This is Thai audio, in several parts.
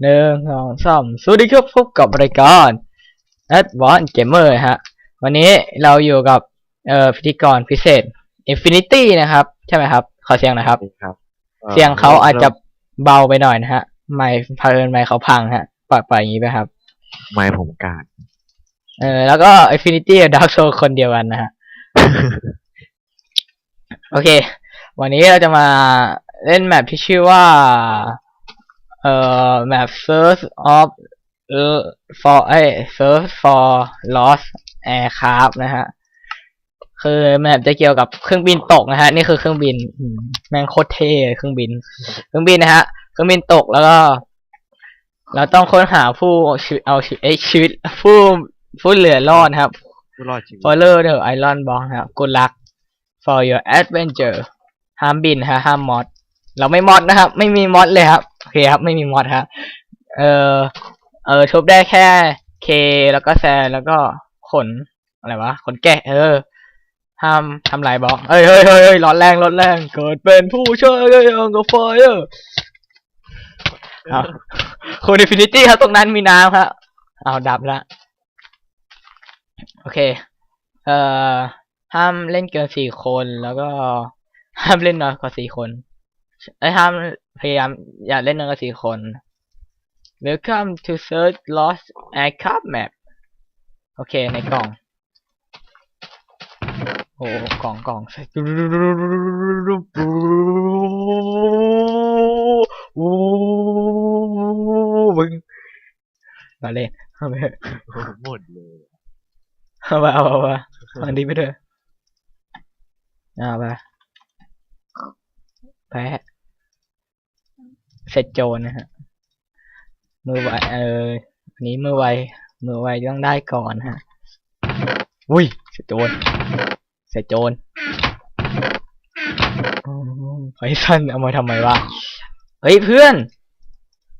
หนึ่งสองสามสวัสดีครับพบกับรายการ Advanced Gamer ฮะ วันนี้เราอยู่กับเอ่อพิธีกรพิเศษ Infinity นะครับ ใช่ไหมครับ ขอเสียงหนะครับ ครับเสียงเขาอาจจะเบาไปหน่อยนะฮะ ไม่เพลินไม่เขาพังฮะปล่อยปล่อยอย่างนี้ไปครับ ไม่ผมกาดเออแล้วก็ Infinity กับ Dark Souls คนเดียวกันนะฮะ โอเค วันนี้เราจะมาเล่นแมปที่ชื่อว่า เอ่อแมป Search of for เอ้ย Search for Lost Aircraft นะฮะ คือแมปจะเกี่ยวกับเครื่องบินตกนะฮะ นี่คือเครื่องบินอืมแม่งโคตรเท่เลยเครื่องบิน เครื่องบินนะฮะ เครื่องบินตกแล้วก็ เราต้องค้นหาผู้ชีวิตเอาชีวิตเอ้ยชีวิตผู้ผู้เหลือรอดนะครับผู้รอดชีวิต Follow the Iron Box นะครับ Good luck for your adventure ห้ามบินฮะ ห้ามมอด เราไม่มอดนะครับ ไม่มีมอดเลยครับ โอเคครับ ไม่มีมอดครับ เออเออทุบได้แค่ K แล้วก็แซแล้วก็ขนอะไรวะขนแกะ เออห้ามทำลายบล็อกเอ้ยเฮ้ยเฮ้ยเฮ้ยร้อนแรงร้อนแรง เกิดเป็นผู้ช่วยยังกับไฟเออเอาคุณอินฟินิตี้ครับตรงนั้นมีน้ำครับเอาดับละโอเค เอ่อ ห้ามเล่นเกินสี่คนแล้วก็ห้ามเล่นน้อยกว่าสี่คนไอ้ห้าม พยายามอย่าเล่นนกว่าสี่คน Welcome to Search Lost Aircraft Map โอเคในกล่อง โอ้กล่องกล่องใส่โอ้มึงมาเล่นเอาไปหมดเลยเอาไปเอาไปเอาไปฟังดีไปเถอะเอาไปแพ้ เสร็จโจรนะฮะ มือไวเอออันนี้มือไว มือไวต้องได้ก่อนฮะ อุ้ยเสร็จโจรเสร็จโจรอืมไฟสั้นเอามาทำไมวะ เฮ้ยเพื่อน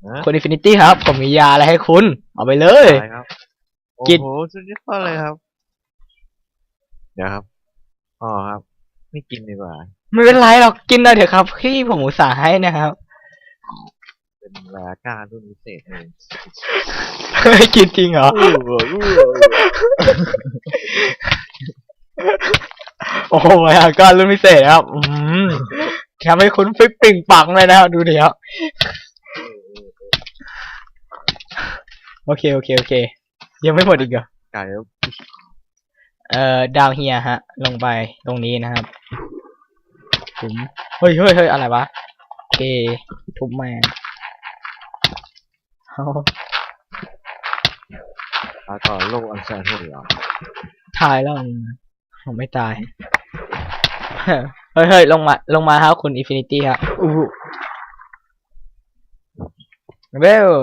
นะคุณอินฟินิตี้ครับ ผมมียาอะไรให้คุณ เอาไปเลยไปครับโอ้กินโหสุดยอดเลยครับ เดี๋ยวครับอ๋อครับ ไม่กินดีกว่า ไม่เป็นไรหรอก กินได้เถอะครับพี่ผมอุตส่าห์ให้นะครับ เป็นรายการรุ่นพิเศษเองเฮ้ยกินจริงเหรอ อู้หูอู้หูโอ้โหยก็รุ่นพิเศษครับ อืมทำให้คุณฟิปปิ่งปังเลยนะครับดูดิครับโอเค โอเค โอเค ยังไม่หมดอีกเหรอไก่แล้วเอ่อดาวเฮียฮะ ลงไปตรงนี้นะครับผมเฮ้ยเฮ้ยเฮ้ยอะไรวะ โอเค ทุบแมน เอาตาต่อโลกอันแสนโหดร้ายตายแล้วมึงผมไม่ตาย เฮ้ยเฮ้ยลงมา ลงมาครับคุณอินฟินิตี้ครับอู้ Well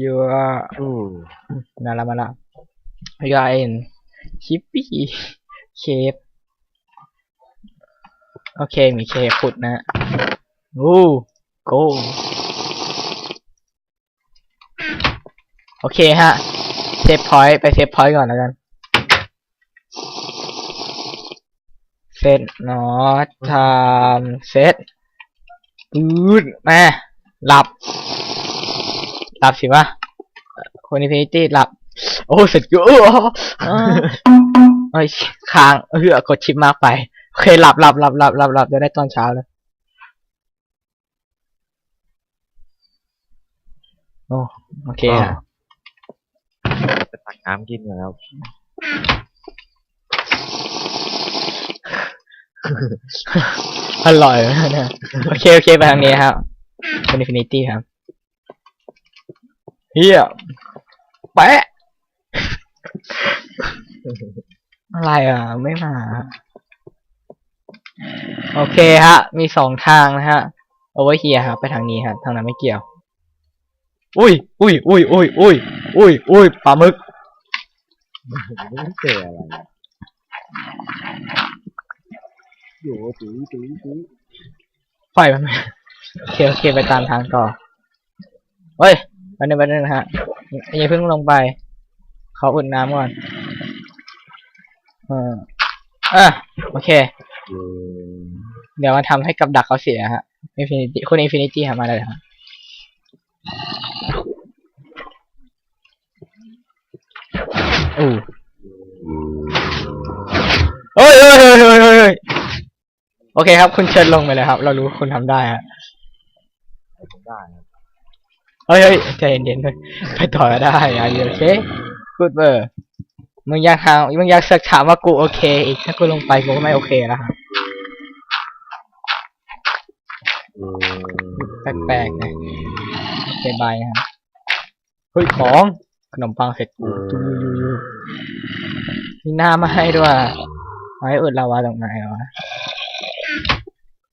you are อู้มาละมาละ you are in Chippy Cave โอเค มีเคฟขุดนะโอ้ go โอเคฮะ เซฟพอยต์ไปเซฟพอยต์ก่อนแล้วกันเซตนอตไทม์เซตอืดมาหลับ หลับสิวะคนอินฟินิตี้หลับ โอ้เสร็จกูอ้าวเอ้ยค้างเออกดชิปมากไป โอเค หลับหลับหลับหลับหลับหลับจะได้ตอนเช้าเลยโอ้โอเคอะจะ ตักน้ำกินก่อนแล้วอร่อยมากนะโอเค โอเค ไปทางนี้ครับเป็นอินฟินิตี้ครับเฮียแปะอะไรอะ ไม่มา โอเคฮะ มีสองทางนะฮะโอเวอร์เฮียครับไปทางนี้ครับทางนั้นไม่เกี่ยว อุ้ยอุ้ยอุ้ยอุ้ยอุ้ยอุ้ยอุ้ยปลาหมึก ไม่เจออะไรอยู่โอ้ตู้ตู้ตู้ปล่อยมันไปโอเคโอเคไปตามทางต่อเฮ้ยวันนี้วันนี้นะฮะอย่าเพิ่งลงไป เขาอุ่นน้ำก่อนเออเออโอเค เดี๋ยวมาทำให้กับดักเขาเสียฮะอินฟินิตี้คุณอินฟินิตี้หามาเลยฮะ เฮ้ยเฮ้ยเฮ้ยเฮ้ยเฮ้ยเฮ้ยโอเคครับ คุณเชิญลงไปเลยครับ เรารู้คุณทำได้ฮะผมได้เฮ้ยเฮ้ยใจเย็นๆเลยไปต่อได้อะโอเคกูดเบอร์มึงอยากถามมึงอยากเสอกถามว่ากูโอเค อีกถ้ากูลงไปกูก็ไม่โอเคแล้วครับแปลกๆนะโอเคบายนะครับเฮ้ยของขนมปังเสร็จกูจูยูยูยู มีหน้ามาให้ด้วยเอาให้อุดลาวาตรงไหนวะ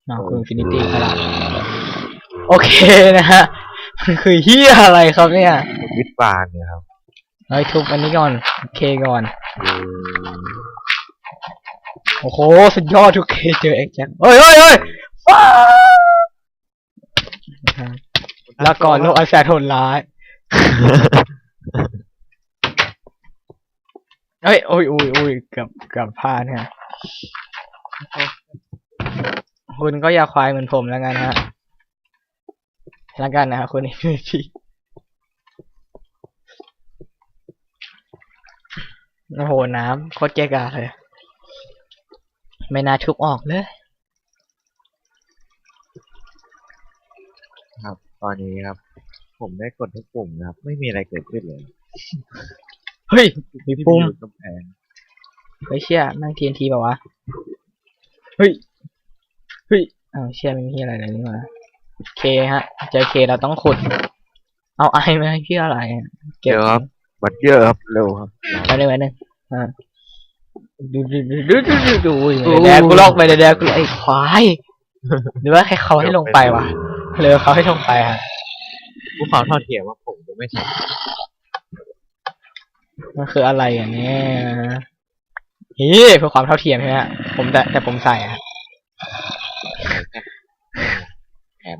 นาคุณฟินิตี้ครับโอเคนะฮะมันคือเฮียอะไรครับเนี่ยวิทย์บานเนี่ยครับเฮ้ยทุบอันนี้ก่อนโอเคก่อน โอ้โห สุดยอดทุกเคเจอเอ็กแจ็คเฮ้ยเฮ้ยเฮ้ยฟ้าแล้วก่อนโลกอันแสนโหดร้าย เฮ้ยโอ้ยโอ้ยโอ้ยเกือบเกือบพลาดเนี่ยคุณก็อย่าควายเหมือนผมแล้วกันฮะแล้วกันนะคุณอินฟิโอ้โห น้ำโคตรเกะกะเลย ไม่น่าทุบออกเลย ครับ ตอนนี้ครับ ผมได้กดทุกปุ่มนะครับ ไม่มีอะไรเกิดขึ้นเลย เฮ้ยมีปุ่มที่อยู่กำแพงเฮ้ยเชี่ยนั่งทีนทีแบบวะ เฮ้ย เฮ้ยอ้าวเชี่ยไม่มีอะไรเลยนี่หว่าเคฮะ เจอเคเราต้องขุด เอาไอมาให้เพื่ออะไรอะเก็บเดี๋ยวครับบัตรเยอะครับเร็วครับไปเลยไปเลยอ่าดูดูดูดูดูดูดูอุ้ยไม่ได้แดกกูลอกไปเลยแดกกูลอกไอ้ควายหรือว่าให้เขาให้ลงไปวะหรือเขาให้ลงไปฮะผู้ความเท่าเทียมว่าผมจะไม่ท มันคืออะไรอะเนี่ยฮีเพื่อความเท่าเทียมใช่ไหมฮะผมแต่แต่ผมใส่อะแถม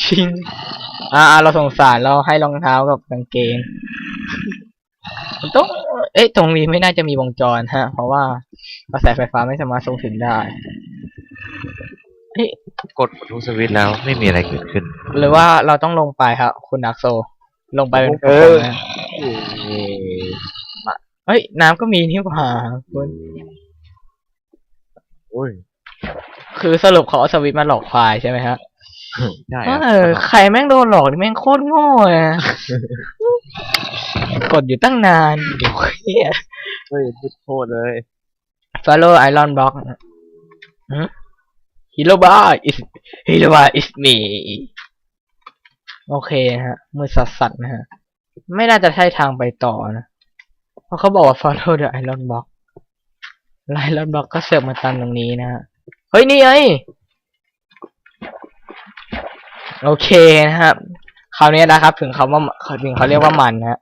ชิงอ่าเราสงสารเราให้รองเท้ากับกางเกงมันต้องเอ๊ะตรงนี้ไม่น่าจะมีวงจรฮะ เพราะว่ากระแสไฟฟ้าไม่สามารถส่งถึงได้ เฮ้ยกดทุกสวิตช์แล้วไม่มีอะไรเกิดขึ้น หรือว่าเราต้องลงไปครับ คุณนักโซ ลงไปเป็นเออ คนนะเฮ้ย น้ำก็มีนี่หว่าคุณโอ้ยคือสรุปเขาเอาสวิตช์มาหลอกควายใช่ไหมฮะใช่เออใครแม่งโดนหลอกนี่แม่งโคตรโง่อะ กดอยู่ตั้งนานเดี๋ยวเฮียเฮ้ยพูดโทษเลย follow iron block ฮิโรบา is ฮิโรบา is me โอเคนะฮะ มือสัสสัสนะฮะ ไม่น่าจะใช่ทางไปต่อนะ เพราะเขาบอกว่า follow the iron block iron block ก็เสือกมาตันตรงนี้นะฮะ เฮ้ย นี่ไง โอเคนะครับ คราวนี้นะครับ ถึงเขาว่าถึงเขาเรียกว่ามันนะ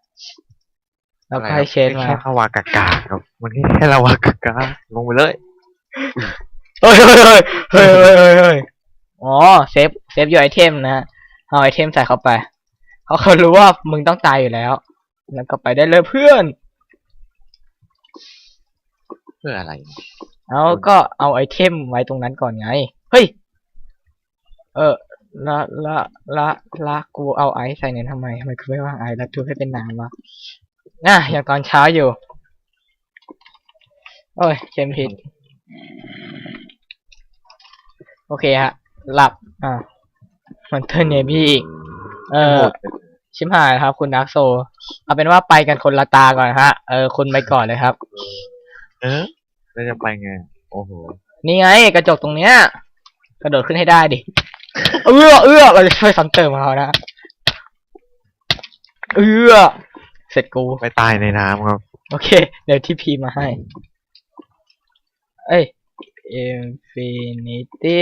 แล้วก็ให้เชนมาแค่ลาวากากาครับ มันแค่ลาวากากาลงไปเลย เฮ้ยเฮ้ยเฮ้ยเฮ้ยเฮ้ยเฮ้ยอ๋อเซฟเซฟอยู่ไอเทมนะฮะเอาไอเทมใส่เข้าไปเขาเขารู้ว่ามึงต้องตายอยู่แล้ว แล้วก็ไปได้เลยเพื่อน เพื่ออะไร เอาก็เอาไอเทมไว้ตรงนั้นก่อนไง เฮ้ย เออละละละละกูเอาไอซ์ใส่เนี่ยทำไมทำไมกูไม่ว่างไอซ์แล้วทุบให้เป็นน้ำวะน่ะอย่างตอนเช้าอยู่ โอ้ยเชมผิด โอเคฮะ หลับ อ่ามันเทิร์นเนบี้อีก เออ ชิมหายครับ คุณดักโซ เอาเป็นว่าไปกันคนละตาก่อนฮะ เออ คุณไปก่อนเลยครับ เออแล้วจะไปไง โอ้โห นี่ไง กระจกตรงเนี้ย กระโดดขึ้นให้ได้ดิ เอื้อ เอื้อ เราจะช่วยซ้ำเติมเขานะ เอื้อ เสร็จกู ไปตายในน้ำครับ โอเค เดี๋ยวที่พีมาให้ เอ้ย infinity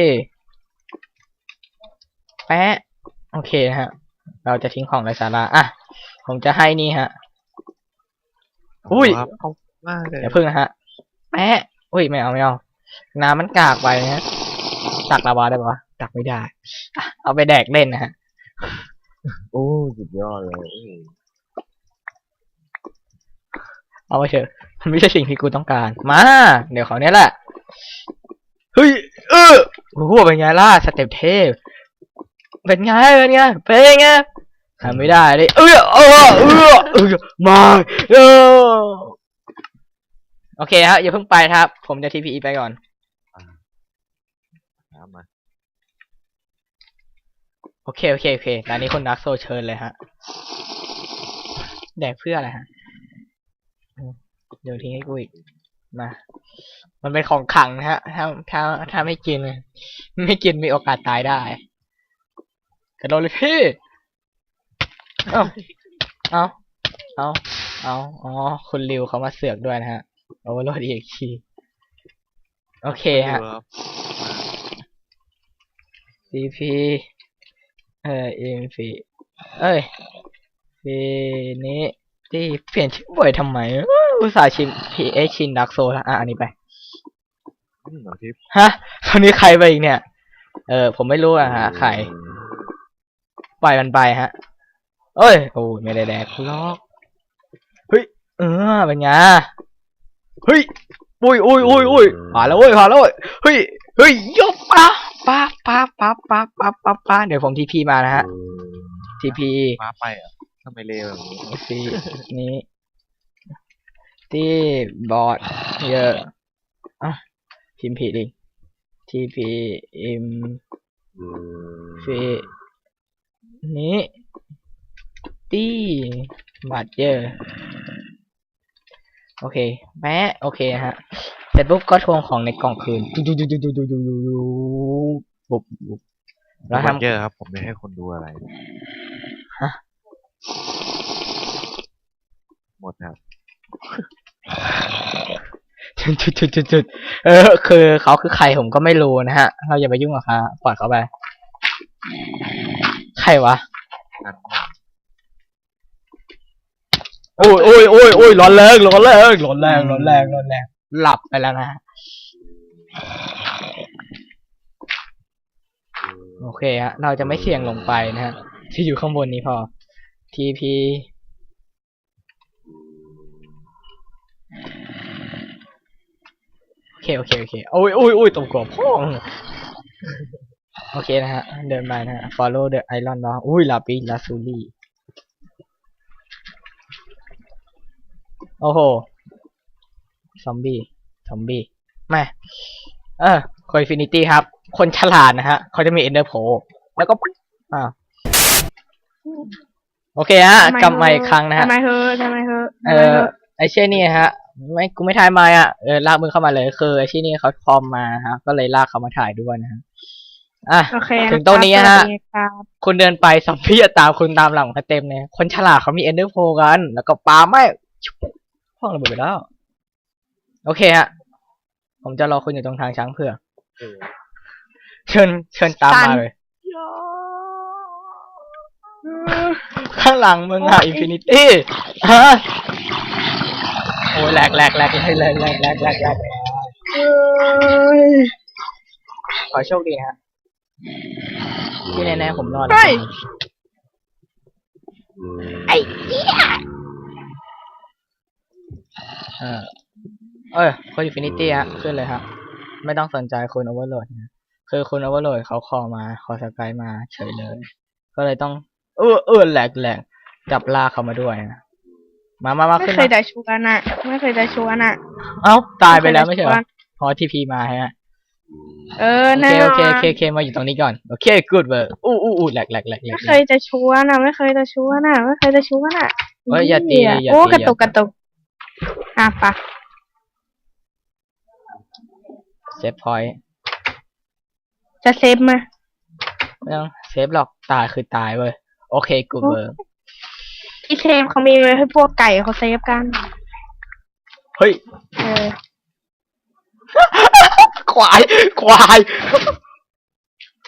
แปะโอเคฮะ เราจะทิ้งของไร้สาระอะ ผมจะให้นี่ฮะ อุ้ยครับเอามากเลยอย่าพึ่งนะฮะ แปะอุ้ยไม่เอาไม่เอา น้ำมันกากไปนะฮะ ตักลาวาได้ปะวะตักไม่ได้อะเอาไปแดกเล่นนะฮะ โอ้สุดยอดเลย เอาไปเถอะมันไม่ใช่สิ่งที่กูต้องการ มา เดี๋ยวเขาเนี้ยแหละ เฮ้ยเออโอ้โหเป็นไงล่ะสเต็ปเทพเป็นไงเป็นไงเป็นไงทำไม่ได้เลยเออเออเออเออมาเออโอเคฮะอย่าเพิ่งไปครับ ผมจะ TPE ไปก่อนน้ำมาโอเค โอเค โอเคตอนนี้คนนักโซเชิญเลยฮะ แดกเพื่ออะไรฮะอืมเดี๋ยวทิ้งให้กูอีก มามันเป็นของขังนะฮะ ถ้าถ้าถ้าไม่กิน ไม่กินมีโอกาสตายได้ กระโดดเลยพี่ เอ้าเอ้าเอ้าเอ้าอ๋อ คุณริวเขามาเสือกด้วยนะฮะ โอเวอร์โหลดอีกทีโอเคฮะ CP เอ่อ MP เอ้ยฟีนี้ ที่เปลี่ยนชื่อบ่อยทำไมอุตส่าห์ชินพีเอชินดักโซละอะอันนี้ไปฮะตอนนี้ใครไปอีกเนี่ย เออ ผมไม่รู้อะฮะใครปล่อยมันไปฮะ เอ้ยโอ้ยไม่ได้แดกล็อกเฮ้ยเออเป็นไงเฮ้ยอุ้ยอุ้ยอุ้ยอุ้ยผ่านแล้วเว้ยผ่านแล้วเว้ยเฮ้ยเฮ้ยยบป้าป้าป้าป้าป้าป้าป้าเดี๋ยวผมทีพีมานะฮะทีพีมาไปอะ ทำไมเลวแบบนี้ฟีนี้ที่บอร์ดเยอะอะพิมพ์ผิดอีกทีพีอิมฟีนี้ตี้บัตเจอร์โอเคแม้โอเคฮะ เสร็จปุ๊บก็ทวงของในกล่องคืนดูดูดูดูดูดูดูดูปุ๊บปุ๊บแล้วทำทำเยอะครับ ผมไม่ให้คนดูอะไรฮะ หมดครับจุดจุดจุดจุดจุดเออ คือเขาคือใครผมก็ไม่รู้นะฮะ เราอย่าไปยุ่งกับเขาปล่อยเขาไป ใครวะนั่นโอ้ยโอ้ยโอ้ยโอ้ยร้อนแรงร้อนแรงร้อนแรงร้อนแรงร้อนแรงหลับไปแล้วนะฮะโอเคฮะ เราจะไม่เสี่ยงลงไปนะฮะ ที่อยู่ข้างบนนี้พอ TP โอเค โอเค โอเคโอ้ยโอ้ยโอ้ยตรงกรอบพ่องโอเคนะฮะ เดินไปนะฮะ follow the iron law อุ้ยลาปิลาซูลี่โอ้โห ซอมบี้ ซอมบี้แม่เออคอยฟินิตี้ครับ คนฉลาดนะฮะ เขาจะมีเอนเดอร์โพแล้วก็ อ่า โอเคฮะกลับมาอีกครั้งนะฮะทำไมเธอทำไมเธอเออไอเช่นี่ฮะ ไม่กูไม่ถ่ายไมาอะเออลากมึงเข้ามาเลยคือไอเช่นี่เขาคอมมาฮะ ก็เลยลากเขามาถ่ายด้วยนะฮะอะโอเคถึงตรงนี้คฮะบสวัสดีครับคุณเดินไปซอมบี้จะตามคุณตามหลังมาเต็มเลยคนฉลาดเขามีเอนเดอร์โพกัน แล้วก็ปาไม่พ่องระเบิดไปแล้ว โอเคฮะ ผมจะรอคุณอยู่ตรงทางช้างเผือกเชิญเชิญตามมาเลย ข้างหลังมึงอะอินฟินิตี้ฮะโอ้ยแหลกแหลกแหลกแหลกแหลกแหลกแหลกแหลกแหลกขอโชคดีนะฮะที่แน่ๆผมรอดเฮ้ยไอ้เหี้ยเออเอ้ยคนอินฟินิตี้ฮะขึ้นเลยครับ ไม่ต้องสนใจคุณโอเวอร์โหลดนะคือคุณโอเวอร์โหลดเขาคอมา คอสกายมาเฉยเลย ก็เลยต้อง เออเออแหลกแหลกจับลากเขามาด้วยนะมามามาไม่ขึ้นเคยมาจะชวนอะ ไม่เคยจะชวนอะ เอ้าตายไปแล้วไม่ใช่เหรเคอยจะชวนพอทีพีมาฮะเออโอแน่เคนโออนเคโอเคโอเคมาอยู่ตรงนี้ก่อนโอเค good work อู้อู้อู้แหลกแหลกแหลกแหลไม่ก เคยจะชวนอะ ไม่เคยจะชวนอะ ไม่เคยจะชวนอะเฮ้ยอย่าตีเหี้อย่าโอ้ตี กระตุกกระตุกอะปะเซฟพอยต์จะเซฟมาไม่ต้องเซฟหรอกตายคือตายเว้ย โอเค good work ที่เซฟเขามีไว้ให้พวกไก่เขาเซฟกัน เฮ้ย เออ ควาย ควาย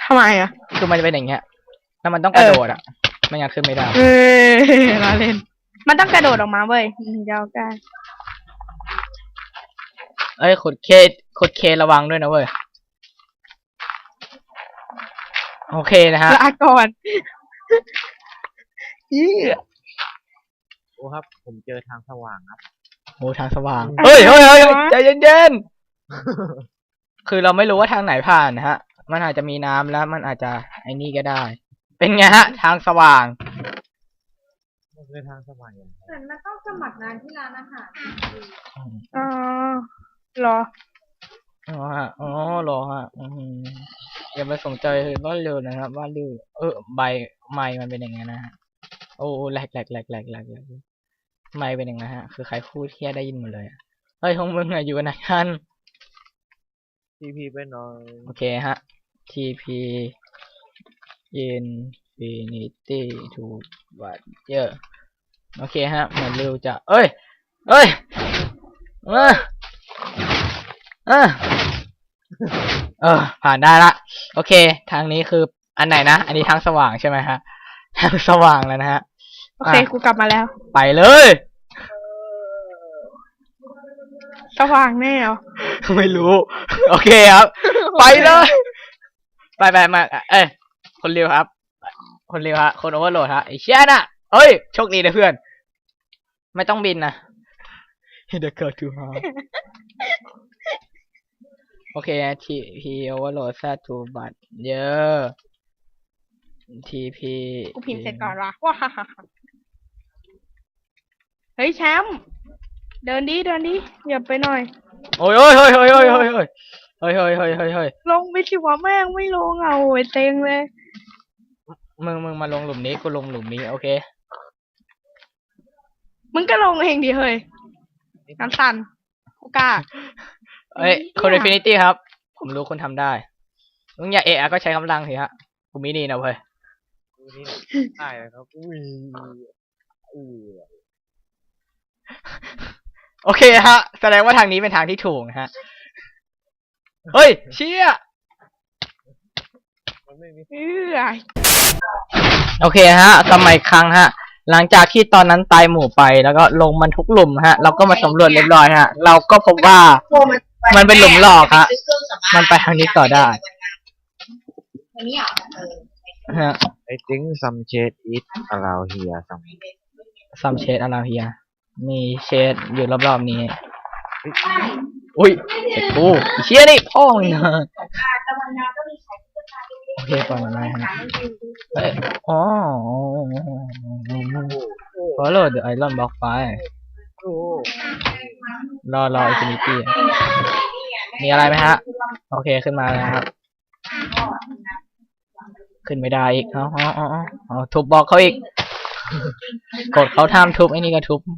ทำไมอะ คือมันจะเป็นอย่างเงี้ยแล้วมันต้องกระโดดอะ ไม่งั้นขึ้นไม่ได้ เออเราเล่น มันต้องกระโดดออกมาเว้ยถึงจะเอาได้เอ้ยขุดเคขุดเคระวังด้วยนะเว้ย โอเคนะฮะลาก่อน ยี่โอ้ครับ ผมเจอทางสว่างครับ โอ้ทางสว่าง เฮ้ยเฮ้ยเฮ้ยใจเย็นๆ คือเราไม่รู้ว่าทางไหนผ่านนะฮะ มันอาจจะมีน้ำแล้ว มันอาจจะไอ้นี่ก็ได้ เป็นไงฮะ ทางสว่างคือทางสมัยอะเหมือนมันต้องสมัครงานที่ร้านอาหารอ๋อเหรอ อ๋อฮะอ๋อเหรอฮะอืมอย่าไปสนใจว่าเร็วนะครับ ว่าเร็วเออใบไม้มันเป็นอย่างงี้นนะฮะ โอ้แหลกแหลกแหลกแหลกแหลกแหลกไม้เป็นอย่างนั้นฮะ คือใครพูดเที่ยได้ยินหมดเลยอะเฮ้ยของมึงอะอยู่กันไหนกันทีพีไปหน่อยโอเคฮะ TP Infinity to บัตเยอะโอเคฮะเหมือนเร็วจะเอ้ยเอ้ยเออเออเออผ่านได้ละ โอเค ทางนี้คืออันไหนนะ อันนี้ทางสว่างใช่ไหมฮะ ทางสว่างแล้วนะฮะ โอเค อะ กูกลับมาแล้ว ไปเลย สว่างแน่เหรอไม่รู้ โอเคครับ ไปเลย ไปไปมาเอ้ยคนเร็วครับ คนเร็วฮะ คนโอเวอร์โหลดฮะไอ้เชี่ยน่ะเอ้ย โชคดีนะเพื่อน ไม่ต้องบินนะ The girl too hard โอเคทีพีโอเวอร์โหลดแซทูบัตเยอะทีพีกูพิมพ์เสร็จก่อนวะว้าเฮ้ ฮ้ยแชมป์เดินดีเดินดิอย่าไปหน่อย โอ้ยโอ้ยโอ้ยโอ้ยโอ้ยโอ้ยโอ้ยโอ้ยโอ้ยโอ้ยโอ้ยเฮ้ยลงไปชิวแม่งไม่ลงเอาไอ้เต็งเลยมึงมึงมาลงหลุมนี้กูลงหลุมนี้โอเคมึงก็ลงเองดิเฮ้ยน้ำสันโอกาสเอ้ยคนเรฟินิตี้ครับ ผมรู้คนทำได้มึงอย่าเอะก็ใช้กำลังสิฮะกูมีนี่นะเว้ยได้ครับอุ้ยอุ้ โอเคฮะ แสดงว่าทางนี้เป็นทางที่ถูกนะฮะ เฮ้ย เชี่ยมันไม่มีเอื้อโอเคฮะ สมัยครั้งฮะ หลังจากที่ตอนนั้นตายหมู่ไปแล้วก็ลงมันทุกหลุมฮะ เราก็มาสำรวจเรียบร้อยฮะ เราก็พบว่ามันเป็นหลุมหลอกฮะ มันไปทางนี้ต่อได้ อันนี้เหรอเออ ฮะไอ้ติ้งซัมเชดอิทอลาวเฮียซัมซัมเชดอาราเฮีย มีเชดอยู่รอบๆนี้ อุ้ยเจ็บกูไอ้เชี่ยนี่พ่อมึงนะตะวันนาก็มีขายตุ๊กตาเล็กโอเคปล่อยมันไปฮะเอ้ยอ๋อ follow the iron block ไปโอ้รอรอ infinity มีอะไรไหมฮะ โอเคขึ้นมาแล้วครับ ขึ้นไม่ได้อีก เอาเอาเอาเอาเอาทุบบล็อกเขาอีก กดเขาทำทุบไอ้นี่ก็ทุบเ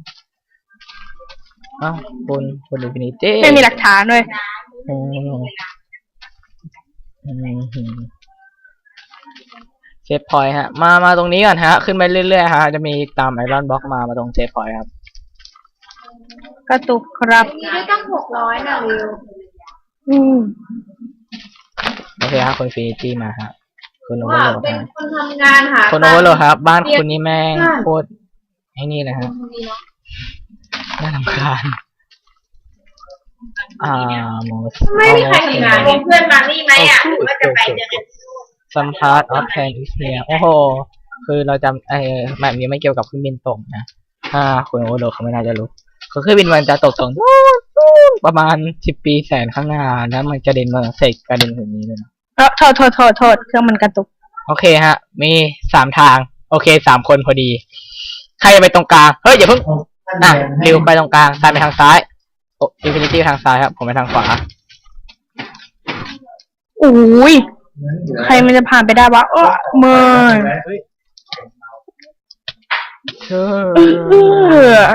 อ้าคุณคุณ infinity ไม่มีหลักฐานด้วยอืมอืมเซฟพอยต์ฮะ มา มาตรงนี้ก่อนฮะ ขึ้นไปเรื่อยๆฮะ จะมีตามไอรอนบล็อกมา มาตรงเซฟพอยต์ครับ กระตุกครับนี่ได้ตั้งหกร้อยนะวิวอืมโอเคครับคุณฟีตี้มาฮะคุณโอเวอว่าร์โหลดเป็นฮะคนทำงานหาคุณโอเวอร์โหลดครับ บ้านคุณนี่แม่งโคตรไอ้นี่เลยฮะน่า รำคาญอ่าโมสไม่มีใครทำงานเพื่อนมานี่ไหมอะหรือว่าจะไปเจอกันสัมภาษณ์ออฟแทนอิสเนียโอ้โห คือเราจำไอ้แบบนี้ไม่เกี่ยวกับเครื่องบินตกนะถ้าคุณโอเวอร์โหลดเขาไม่น่าจะรู้คือเครื่องบินมันจะตกตรงประมาณสิบปีแสนข้างหน้า แล้วมันกระเด็นมาเสกกระเด็นถึงนี้เลยนะเออโทษโทษโทษโทษเครื่องมันกระตุก โอเคฮะ มีสามทาง โอเคสามคนพอดี ใครจะไปตรงกลาง เฮ้ยอย่าเพิ่ง อะริวไปตรงกลางซ้ายไปทางซ้ายโอ้อินฟินิตี้ทางซ้ายครับ ผมไปทางขวา อุ้ย ใครมันจะผ่านไปได้วะเออเมื่อยเชื่เออ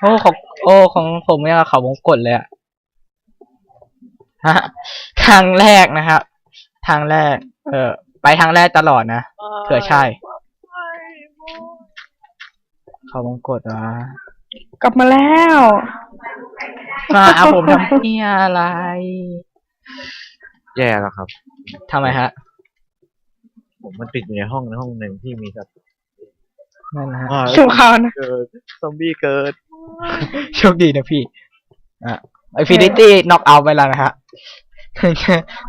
โอ้ของโอ้ของผมเนี่ยเขาวงกดเลยอะฮะทางแรกนะครับ ทางแรก เออ ไปทางแรกตลอดนะเผื่อใช่ เขาวงกดวะกลับมาแล้วมาเอาผมทำเนี่ยอะไรแย่แล้วครับ ทำไมฮะ ผมมันติดอยู่ในห้องในห้องหนึ่งที่มีสัตว์นั่นนะฮะ อ่าชูเขานะ เกิดซอมบี้เกิดโชคดีนะพี่ อะอินฟินิตี้น็อกเอาไปแล้วนะฮะ ถึง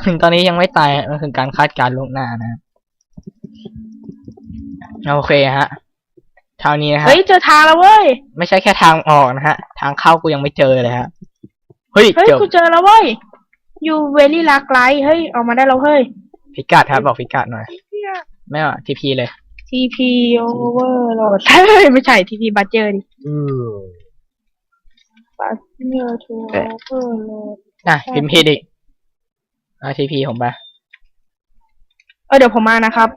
ถึงตอนนี้ยังไม่ตาย มันคือการคาดการณ์ล่วงหน้านะ โอเคฮะ ทางนี้นะฮะเฮ้ยเจอทางแล้วเว้ย ไม่ใช่แค่ทางออกนะฮะ ทางเข้ากูยังไม่เจอเลยฮะ เฮ้ยเฮ้ยเจอกูเจอแล้วเว้ยอยู่เวลี่ลักไลเฮ้ยออกมาได้แล้วเฮ้ยพิกัดครับบอกพิกัดหน่อย ไม่อะทีพีเลย TP overload เฮ้ยไม่ใช่ TP budget ดิเออ budget to overload อะพิมพ์ผิดอีก RTP ผมไปเออเดี๋ยวผมมานะครับ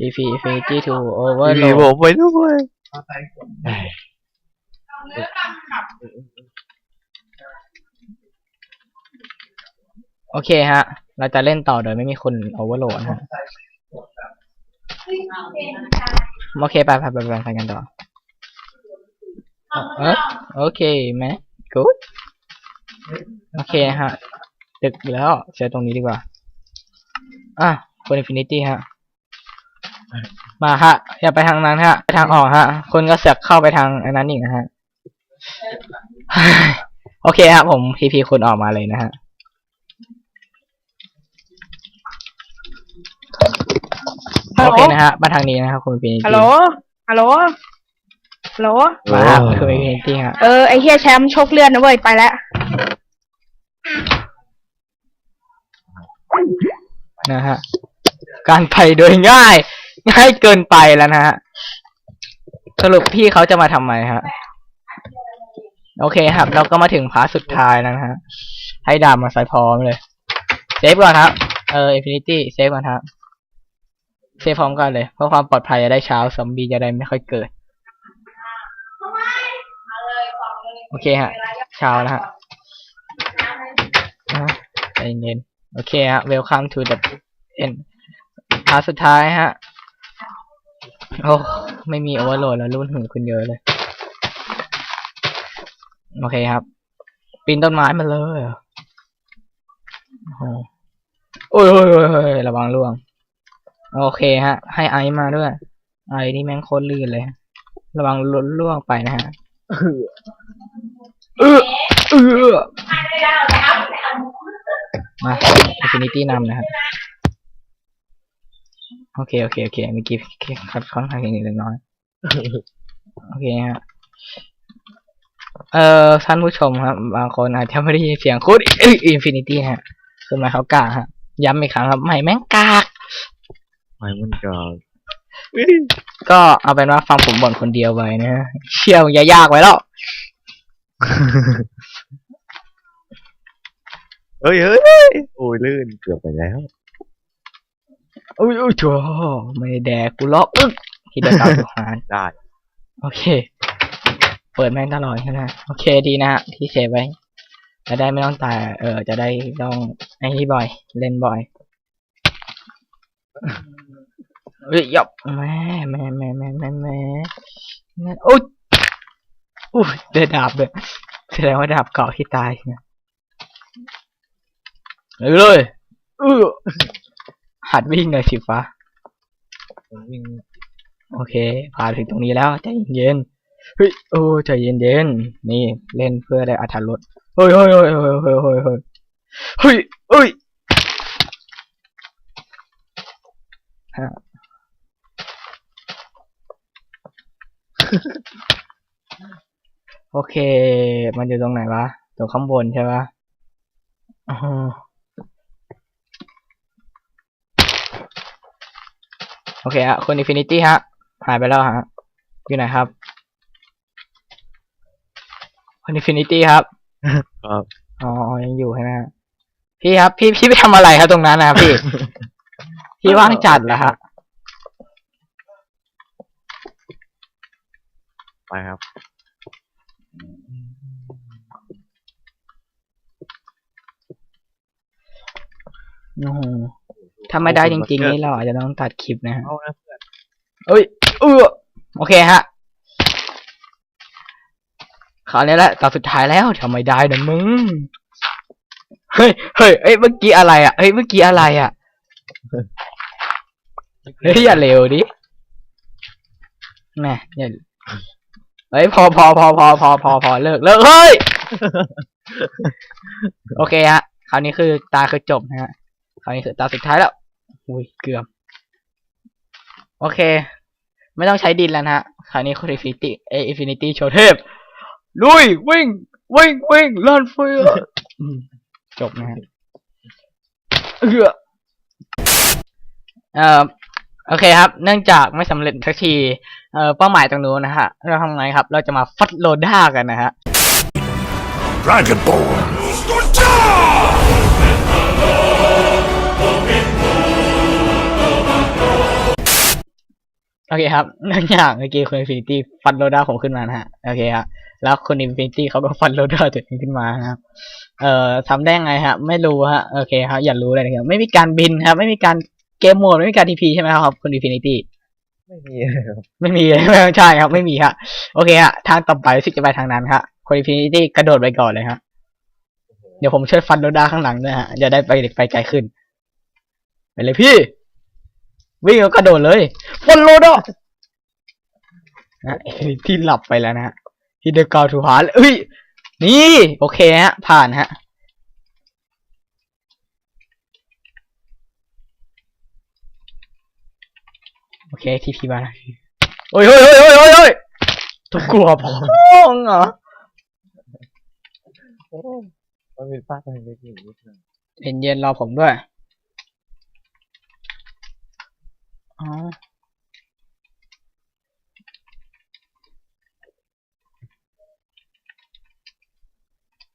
GP Infinity to มี overload ผมไปด้วยเอ้ยโอเคฮะ เราจะเล่นต่อโดยไม่มีคน overload นะฮะ โอเค ไปไปไปไปไปกันต่อเออโอเคไหม good โอเคฮะดึกอยู่แล้วเสียตรงนี้ดีกว่า อะคนอินฟินิตี้ฮะ มาฮะ อย่าไปทางนั้นฮะ ไปทางออกฮะคนก็เสือกเข้าไปทางอันนั้นอีกนะฮะ โอเคฮะ ผมพีพีคุณออกมาเลยนะฮะ ฮัลโหลโอเคนะฮะ มาทางนี้นะครับคุณอินฟินิตี้ฮัลโหล ฮัลโหล ฮัลโหล มาฮะคุณอินฟินิตี้ฮะ เออ ไอเฮียแชมป์ชกเลือดนะเว้ย ไปแล้ว นะฮะ การไปโดยง่าย ง่ายเกินไปแล้วนะฮะ สรุปพี่เขาจะมาทำไมฮะ โอเคครับ เราก็มาถึงพาร์ทสุดท้ายแล้วนะฮะ ให้ดาบมาใส่พร้อมเลย เซฟก่อนครับ เอออินฟินิตี้เซฟก่อนครับเซฟพร้อมกันเลย เพื่อความปลอดภัยจะได้เช้าซอมบี้จะได้ไม่ค่อยเกิด โอเคฮะ เช้าแล้วฮะอะใจเย็นโอเคฮะ welcome to the end พาร์ทสุดท้ายฮะ โอ้ไม่มีโอเวอร์โหลดแล้วรุ่นหือคุณเยอะเลย โอเคครับ ปีนต้นไม้มาเลยโอ้โหโอ้ยโอ้ยโอ้ยโอ้ยระวังล่วง โอเคฮะ ให้ไอซ์มาด้วย ไอซ์นี่แม่งโคตรลื่นเลย ระวังหล่นล่วงไปนะฮะเออเออมาอินฟินิตี้นำนะครับ โอเคโอเคโอเคเมื่อกี้คัดค่อนข้างนิดน้อยโอเคฮะเอ่อท่านผู้ชมครับ บางคนอาจจะไม่ได้ยินเสียงโคตรอินฟินิตี้ฮะคือหมายเขากากฮะ ย้ำอีกครั้งครับไม่แม่งกากไม่มันก็ก็เอาเป็นว่าฟังผมบ่นคนเดียวไว้นะฮะเชี่ยวอย่ายากไว้แล้วเฮ้ยเฮ้ยโอ้ยลื่นเกือบไปแล้ว อุ้ยอุ้ยโถไม่ได้แดกกูล็อกอึ๊กคิดว่าตามสุดท้ายได้ โอเค เปิดแม่งตลอดใช่ไหมโอเคดีนะฮะที่เซฟไว้จะได้ไม่ต้องตายเออ จะได้ต้องไอ้นี่บ่อย เล่นบ่อยเฮ้ยหยบแม่แม่แม่แม่แม่แม่แม่อุ๊ยอุ้ยเดือดาบเลยแสดงว่าดาบเก่าที่ตายเนี่ยเลยเลยเออ หัดวิ่งเลยสิฟ้าวิ่งโอเคผ่านถึงตรงนี้แล้วใจเย็นๆเฮ้ยโอ้ใจเย็นๆนี่เล่นเพื่อได้อัธรสเฮ้ยเฮ้ยเฮ้ยเฮ้ยเฮ้ยเฮ้ยเฮ้ยเฮ้ยเฮ้ยฮะโอเค มันอยู่ตรงไหนวะ ตรงข้างบนใช่ปะอ๋อ โอเคฮะคนอินฟินิตี้ฮะ หายไปแล้วฮะ อยู่ไหนครับคนอินฟินิตี้ครับ ครับอ๋อ ยังอยู่ใช่ไหมฮะ พี่ครับ พี่พี่ไปทำอะไรครับตรงนั้นนะครับพี่ พี่ว่างจัดเหรอฮะ ไปครับ โอ้โห ถ้าไม่ได้จริงๆนี่เราอาจจะต้องตัดคลิปนะฮะเอานะเพื่อนเอ้ยเออโอเคฮะคราวนี้แหละตอนสุดท้ายแล้วทำไมได้นะมึงเฮ้ยเฮ้ยเอ้ยเมื่อกี้อะไรอะเฮ้ยเมื่อกี้อะไรอะเฮ้ยอย่าเร็วดิแหม่อย่าเฮ้ยพอพอพอพอพอพอพอเลิกเลิกเฮ้ยโอเคฮะคราวนี้คือตาคือจบนะฮะ คราวนี้คือตาสุดท้ายแล้วอุ้ยเกือบโอเค ไม่ต้องใช้ดินแล้วนะฮะคราวนี้คุณอินฟินิตี้เออินฟินิตี้โชว์เทพลุยวิ่งวิ่งวิ่งลันเฟือจบนะฮะเออเอ่อโอเคครับ เนื่องจากไม่สำเร็จสักที เอ่อ เป้าหมายตรงนู้นนะฮะ เราทำไงครับ เราจะมาฟัดโลด้ากันนะฮะ Dragonborn. โอเคครับเนื่องจากเมื่อกี้คุณอินฟินิตี้ฟันโลด้าผมขึ้นมานะฮะ โอเคครับแล้วคุณอินฟินิตี้เขาก็ฟันโลด้าตัวเองขึ้นมานะครับ เอ่อทำได้ไงฮะ ไม่รู้ฮะ โอเคครับอย่ารู้เลยนะครับ ไม่มีการบินครับ ไม่มีการเกมโหมด ไม่มีการทีพีใช่ไหมครับคุณอินฟินิตี้ ไม่มีเลยครับไม่มีไม่ใช่ครับ ไม่มีครับ โอเคฮะ ทางต่อไปรู้สึกจะไปทางนั้นครับคุณอินฟินิตี้กระโดดไปก่อนเลยครับ เดี๋ยวผมช่วยฟันโลด้าข้างหลังด้วยฮะ จะได้ไปไปไกลขึ้น ไปเลยพี่ วิ่งแล้วกระโดดเลยฟันโลด้านะที่หลับไปแล้วนะฮะที่เดกาวทูหาเอ้ย นี่ โอเคฮะ ผ่านฮะ โอเคทีพีมาแล้วโอ้ยโอ้ยโอ้ยโอ้ยโอ้ยโอ้ยทุกกลัวพองเหรอโอ้มันมีป้าตัวเล็กๆอยู่นิดนึงเย็นเย็นๆรอผมด้วย อ๋อ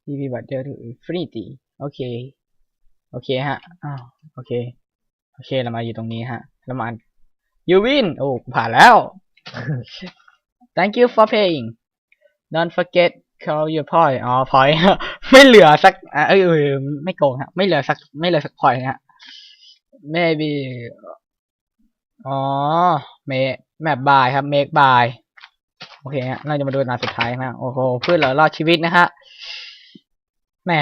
ทีวีบัตเดอร์ถึงฟรีตีโอเค โอเคฮะอ้าวโอเค โอเคเรามาอยู่ตรงนี้ฮะแล้วมายูวินโอ้ผ่านแล้ว thank you for paying don't forget call your point อ๋อ point ไม่เหลือสักอะเอ้ยเอ้ยไม่โกงฮะไม่เหลือสักไม่เหลือสัก point ฮะ maybe อ๋อเมแมปบายครับ make by โอเคฮะเราจะมาดูนาสุดท้ายนะโอ้โหเพื่อนเหลือรอดชีวิตนะฮะแม่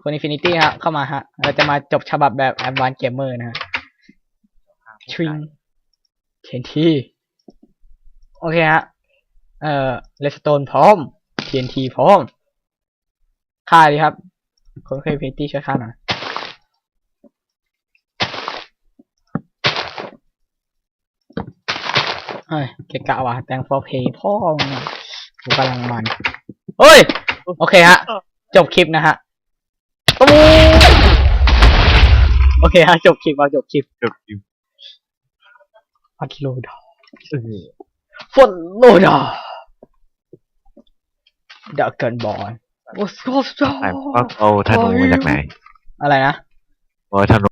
คนอินฟินิตี้ฮะเข้ามาฮะ เราจะมาจบฉบับแบบ Advanced Gamer นะฮะทริงเทนทีโอเคฮะ เอ่อเลสโตนพร้อม TNT พร้อม ค่าดีครับ คนเคยพิตี้ช่วยค่าหน่อย เฮ้ยเกะกะว่ะแตงฟอร์เพย์พ่อมึงอะกูกำลังมันเฮ้ย โอเคฮะ จบคลิปนะฮะตูมโอเคฮะ จบคลิปเอาจบคลิปจบคลิปฟัดโลดอเออฟัดโลดอดักกันบอลโอ้โหแต่ว่าเอาธนูมาจากไหน อะไรนะเอาธนู